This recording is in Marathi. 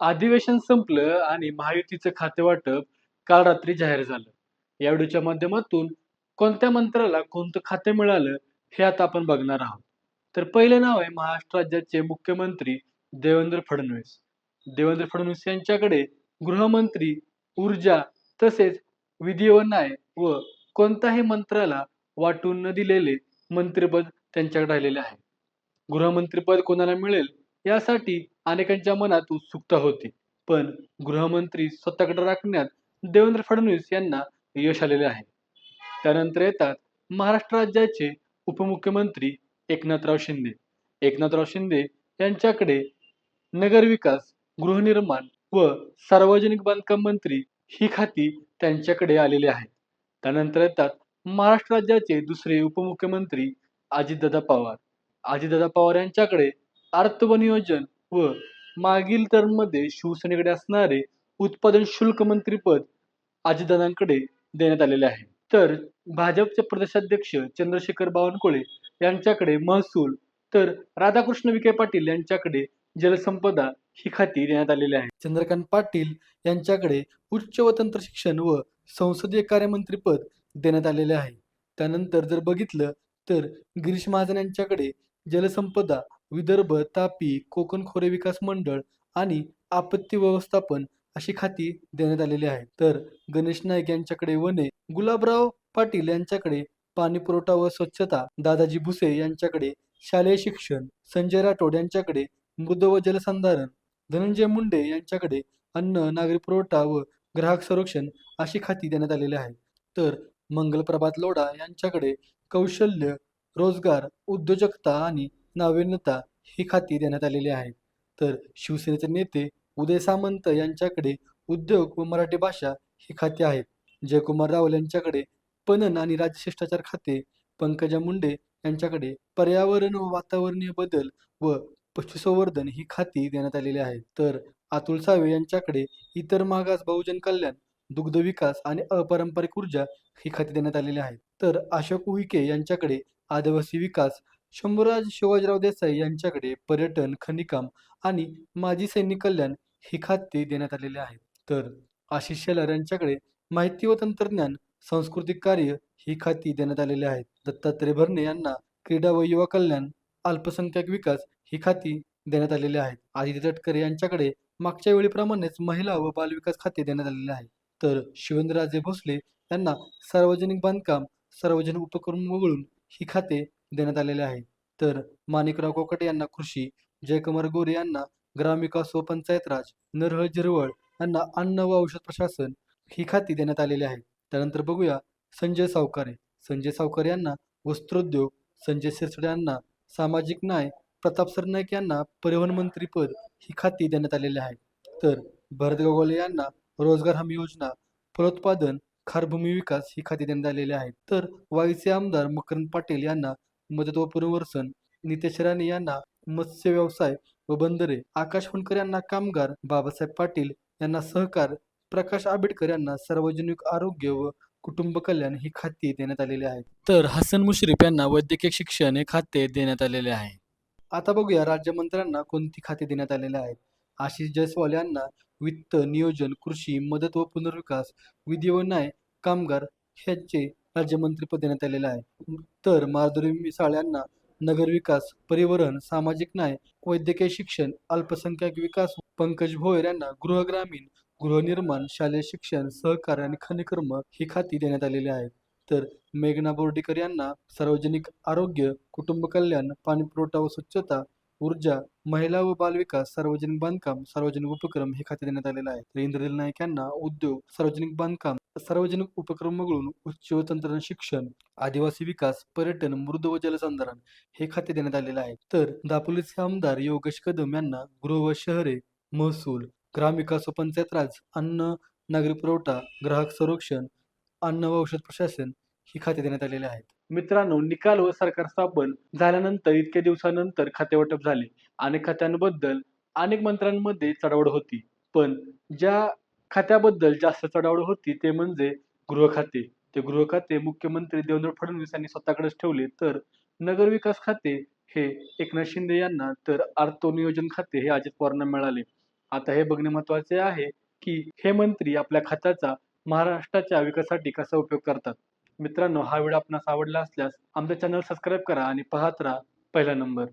अधिवेशन संपलं आणि महायुतीचं खातेवाटप काल रात्री जाहीर झालं. या व्हिडिओच्या माध्यमातून कोणत्या मंत्र्याला कोणतं खाते मिळालं हे आता आपण बघणार आहोत. तर पहिले नाव आहे महाराष्ट्र राज्याचे मुख्यमंत्री देवेंद्र फडणवीस. देवेंद्र फडणवीस यांच्याकडे गृहमंत्री, ऊर्जा तसेच विधी व न्याय व कोणत्याही मंत्र्याला वाटून न दिलेले मंत्रिपद त्यांच्याकडे राहिलेले आहे. गृहमंत्रीपद कोणाला मिळेल यासाठी अनेकांच्या मनात उत्सुकता होती. पण गृहमंत्री स्वतःकडे राखण्यात देवेंद्र फडणवीस यांना यश आलेले आहे. त्यानंतर येतात महाराष्ट्र राज्याचे उपमुख्यमंत्री एकनाथराव शिंदे. एकनाथराव शिंदे यांच्याकडे नगरविकास, गृहनिर्माण व सार्वजनिक बांधकाम मंत्री ही खाती त्यांच्याकडे आलेली आहेत. त्यानंतर येतात महाराष्ट्र राज्याचे दुसरे उपमुख्यमंत्री अजितदादा पवार. अजितदादा पवार यांच्याकडे अर्थ व मागील टर्ममध्ये शिवसेनेकडे असणारे उत्पादन शुल्क मंत्रीपद अजितदादांकडे देण्यात आलेले आहे. तर भाजपचे प्रदेशाध्यक्ष चंद्रशेखर बावनकुळे यांच्याकडे महसूल तर राधाकृष्ण विखे पाटील यांच्याकडे जलसंपदा ही खाती देण्यात आलेली आहे चंद्रकांत पाटील यांच्याकडे उच्च व तंत्र शिक्षण व संसदीय कार्यमंत्रीपद देण्यात आलेले आहे. त्यानंतर जर बघितलं तर गिरीश महाजन यांच्याकडे जलसंपदा, विदर्भ, तापी, कोकण खोरे विकास मंडळ आणि आपत्ती व्यवस्थापन अशी खाती देण्यात आलेली आहेत. तर गणेश नाईक यांच्याकडे वने, गुलाबराव पाटील यांच्याकडे पाणी पुरवठा व स्वच्छता, दादाजी भुसे यांच्याकडे शालेय शिक्षण, संजय राठोड यांच्याकडे मृद व जलसंधारण, धनंजय मुंडे यांच्याकडे अन्न, नागरी पुरवठा व ग्राहक संरक्षण अशी खाती देण्यात आलेली आहेत. तर मंगलप्रभात लोढा यांच्याकडे कौशल्य, रोजगार, उद्योजकता आणि नाविन्यता ही खाती देण्यात आलेली आहेत. तर शिवसेनेचे नेते उदय सामंत यांच्याकडे उद्योग व मराठी भाषा ही खाती आहेत. जयकुमार रावल यांच्याकडे पणन आणि राजशिष्टाचार खाते, पंकजा मुंडे यांच्याकडे पर्यावरण व वातावरणीय बदल व पशुसंवर्धन ही खाती देण्यात आलेली आहेत. तर अतुल सावे यांच्याकडे इतर मागास बहुजन कल्याण, दुग्ध विकास आणि अपारंपरिक ऊर्जा ही खाती देण्यात आलेली आहेत. तर अशोक उईके यांच्याकडे आदिवासी विकास, शंभूराज शिवाजीराव देसाई यांच्याकडे पर्यटन, खनिकाम आणि माजी सैनिक कल्याण ही खाते देण्यात आलेली आहेत. तर आशिष शेलार यांच्याकडे माहिती व तंत्रज्ञान, सांस्कृतिक कार्य ही खाती देण्यात आलेली आहेत. दत्तात्रय भरणे यांना क्रीडा व युवा कल्याण, अल्पसंख्याक विकास ही खाती देण्यात आलेली आहेत. आदित्य तटकरे यांच्याकडे मागच्या वेळीप्रमाणेच महिला व बालविकास खाते देण्यात आलेले आहे. तर शिवेंद्रराजे भोसले यांना सार्वजनिक बांधकाम, सार्वजनिक उपक्रम वगळून ही खाते देण्यात आलेले आहे. तर माणिकराव कोकटे यांना कृषी, जयकुमार गोरे यांना ग्रामविकास व पंचायत राज, नरहर झिरवळ यांना अन्न व औषध प्रशासन ही खाती देण्यात आलेली आहे. त्यानंतर बघूया संजय सावकारे. संजय सावकारे यांना वस्त्रोद्योग, संजय सिरसाट यांना सामाजिक न्याय, प्रताप सरनाईक यांना परिवहन मंत्रीपद ही खाती देण्यात आलेली आहे. तर भरत गोगोले यांना रोजगार हमी योजना, फलोत्पादन, खारभूमी विकास ही खाती देण्यात आलेली आहे. तर वाईचे आमदार मकरंद पाटील यांना मदत व पुनर्वसन, नितेश राणे यांना मत्स्य व्यवसाय व बंदरे, आकाश फुंडकर यांना कामगार, बाबासाहेब पाटील यांना सहकार, प्रकाश आंबेडकर यांना सार्वजनिक आरोग्य व कुटुंब कल्याण ही खाती देण्यात आलेली आहेत. तर हसन मुश्रीफ यांना वैद्यकीय शिक्षण हे खाते देण्यात आलेले आहे. आता बघूया राज्यमंत्र्यांना कोणती खाती देण्यात आलेली आहेत. आशिष जयस्वाल यांना वित्त, नियोजन, कृषी, मदत व पुनर्विकास, विधी व न्याय, कामगार ह्यांचे राज्यमंत्रीपद देण्यात आलेले आहे. तर माधुरी मिसाळ यांना नगरविकास, परिवहन, सामाजिक न्याय, वैद्यकीय शिक्षण, अल्पसंख्याक विकास, पंकज भोयर यांना गृह ग्रामीण, गृहनिर्माण, शालेय शिक्षण, सहकार आणि खनिकर्म ही खाती देण्यात आलेली आहेत. तर मेघना बोर्डीकर यांना सार्वजनिक आरोग्य, कुटुंब कल्याण, पाणीपुरवठा व स्वच्छता, ऊर्जा, महिला व बालविकास, सार्वजनिक बांधकाम, सार्वजनिक उपक्रम हे खाते देण्यात आलेले आहे. तर इंद्रनील नाईक यांना उद्योग, सार्वजनिक बांधकाम, सार्वजनिक उपक्रम वगळून उच्च व तंत्रज्ञान शिक्षण, आदिवासी विकास, पर्यटन, मृद व जलसंधारण हे खाते देण्यात आलेले आहे. तर दापोलीचे आमदार योगेश कदम यांना गृह व शहरे, महसूल, ग्रामविकास व पंचायत राज, अन्न, नागरी पुरवठा, ग्राहक संरक्षण, अन्न व औषध प्रशासन ही खाते देण्यात आलेली आहेत. मित्रांनो निकाल व सरकार स्थापन झाल्यानंतर इतक्या दिवसानंतर खातेवाटप झाले. अनेक खात्यांबद्दल अनेक मंत्र्यांमध्ये चढाओढ होती. पण ज्या खात्याबद्दल जास्त चढाओढ होती ते म्हणजे गृह खाते. ते गृह खाते मुख्यमंत्री देवेंद्र फडणवीस यांनी स्वतःकडेच ठेवले. तर नगरविकास खाते हे एकनाथ शिंदे यांना तर अर्थ नियोजन खाते हे अजित पवारांना मिळाले. आता हे बघणे महत्त्वाचे आहे की हे मंत्री आपल्या खात्याचा महाराष्ट्राच्या विकासासाठी कसा उपयोग करतात मित्रांनो हा व्हिडिओ आपणास आवडला असल्यास आमच्या चॅनल सबस्क्राईब करा आणि पाहत राहा. पहिला नंबर